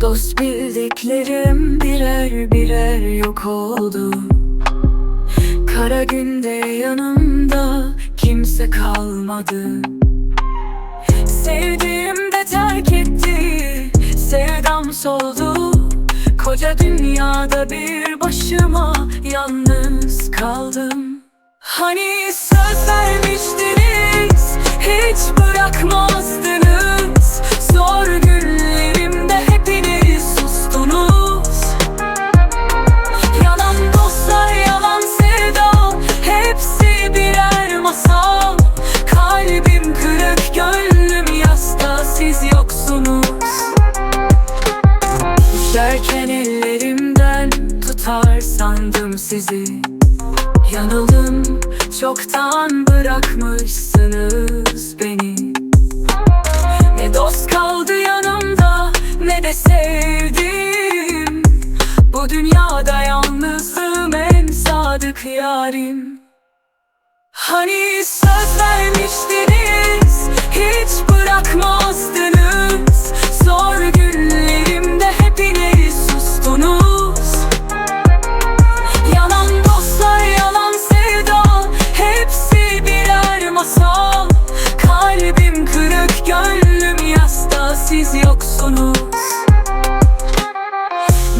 Dost bildiklerim birer birer yok oldu. Kara günde yanımda kimse kalmadı. Sevdiğim de terk etti Sevdam soldu. Koca dünyada bir başıma yalnız kaldım. Hani Düşerken ellerimden tutar sandım sizi. Yanıldım, çoktan bırakmışsınız beni. Ne dost kaldı yanımda, ne de sevdim. Bu dünyada yalnızlığım en sadık yarim. Hani söz vermiştiniz, Siz yoksunuz.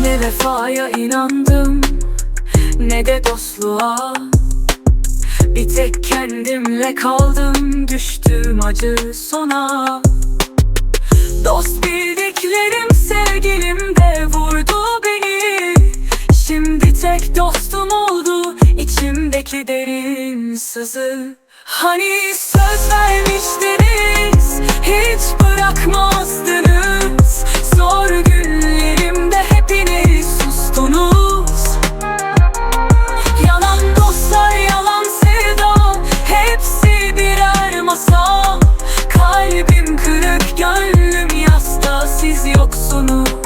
Ne vefaya inandım Ne de dostluğa. Bir tek kendimle kaldım Düştüm acı sona. Dost bildiklerim sevgilim de vurdu beni. Şimdi tek dostum oldu içimdeki derin sızı. Hani söz vermiştiniz Kırık gönlüm yasta siz yoksunuz.